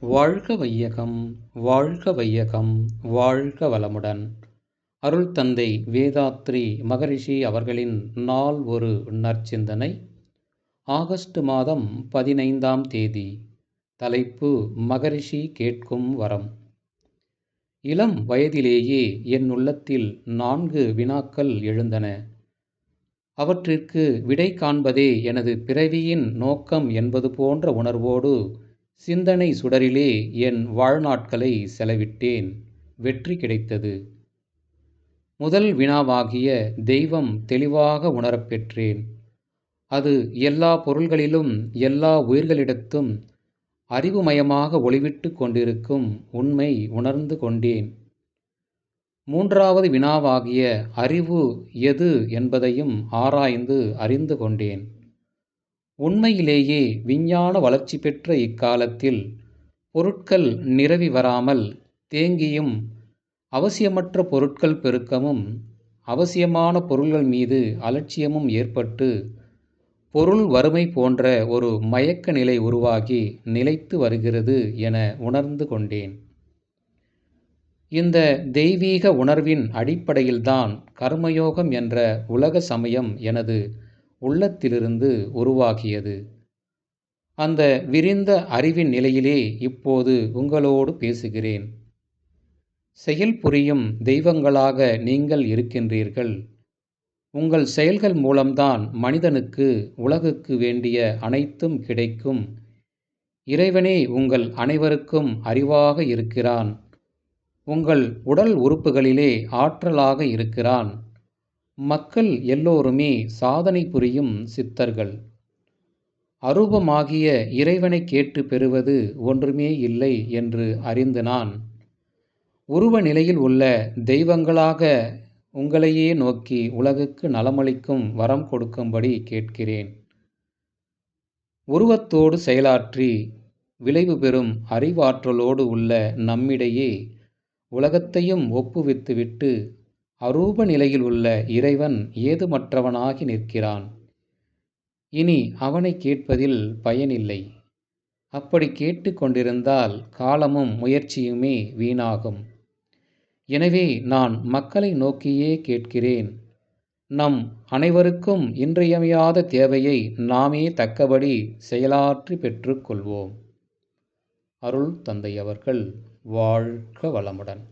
வாழ்க வையகம் வாழ்க வையகம் வாழ்க வளமுடன். அருள் தந்தை வேதாத்ரி மகரிஷி அவர்களின் நாள் ஒரு நற்சிந்தனை. ஆகஸ்ட் மாதம் பதினைந்தாம் தேதி. தலைப்பு மகரிஷி கேட்கும் வரம். இளம் வயதிலேயே என் உள்ளத்தில் நான்கு வினாக்கள் எழுந்தன. அவற்றிற்கு விடை காண்பதே எனது பிறவியின் நோக்கம் என்பது போன்ற உணர்வோடு சிந்தனை சுடரிலே என் வாழ்நாட்களை செலவிட்டேன். வெற்றி கிடைத்தது. முதல் வினாவாகிய தெய்வம் தெளிவாக உணரப்பெற்றேன் அது எல்லா பொருள்களிலும் எல்லா உயிர்களிடத்தும் அறிவுமயமாக ஒளிவிட்டு கொண்டிருக்கும் உண்மை உணர்ந்து கொண்டேன். மூன்றாவது வினாவாகிய அறிவு எது என்பதையும் ஆராய்ந்து அறிந்து கொண்டேன். உண்மையிலேயே விஞ்ஞான வளர்ச்சி பெற்ற இக்காலத்தில் பொருட்கள் நிரவி வராமல் தேங்கியும் அவசியமற்ற பொருட்கள் பெருக்கமும் அவசியமான பொருள்கள் மீது அலட்சியமும் ஏற்பட்டு பொருள் வறுமை போன்ற ஒரு மயக்க நிலை உருவாகி நிலைத்து வருகிறது என உணர்ந்து கொண்டேன். இந்த தெய்வீக உணர்வின் அடிப்படையில்தான் கர்மயோகம் என்ற உலக சமயம் எனது உள்ளத்திலிருந்து உருவாகியது. அந்த விரிந்த அறிவின் நிலையிலே இப்போது உங்களோடு பேசுகிறேன். செயல் புரியும் தெய்வங்களாக நீங்கள் இருக்கின்றீர்கள். உங்கள் செயல்கள் மூலம்தான் மனிதனுக்கு உலகுக்கு வேண்டிய அனைத்தும் கிடைக்கும். இறைவனே உங்கள் அனைவருக்கும் அறிவாக இருக்கிறான். உங்கள் உடல் உறுப்புகளிலே ஆற்றலாக இருக்கிறான். மக்கள் எல்லோருமே சாதனை புரியும் சித்தர்கள். அரூபமாகிய இறைவனை கேட்டு பெறுவது ஒன்றுமே இல்லை என்று அறிந்து நான். உருவ நிலையில் உள்ள தெய்வங்களாக உங்களையே நோக்கி உலகுக்கு நலமளிக்கும் வரம் கொடுக்கும்படி கேட்கிறேன். உருவத்தோடு செயலாற்றி விளைவு பெறும் அறிவாற்றலோடு உள்ள நம்மிடையே உலகத்தையும் ஒப்புவித்துவிட்டு அரூப நிலையில் உள்ள இறைவன் ஏதுமற்றவனாகி நிற்கிறான். இனி அவனை கேட்பதில் பயனில்லை. அப்படி கேட்டு கொண்டிருந்தால் காலமும் முயற்சியுமே வீணாகும். எனவே நான் மக்களை நோக்கியே கேட்கிறேன். நம் அனைவருக்கும் இன்றியமையாத தேவையை நாமே தக்கபடி செயலாற்றி பெற்றுக்கொள்வோம். அருள் தந்தை அவர்கள் வாழ்க வளமுடன்.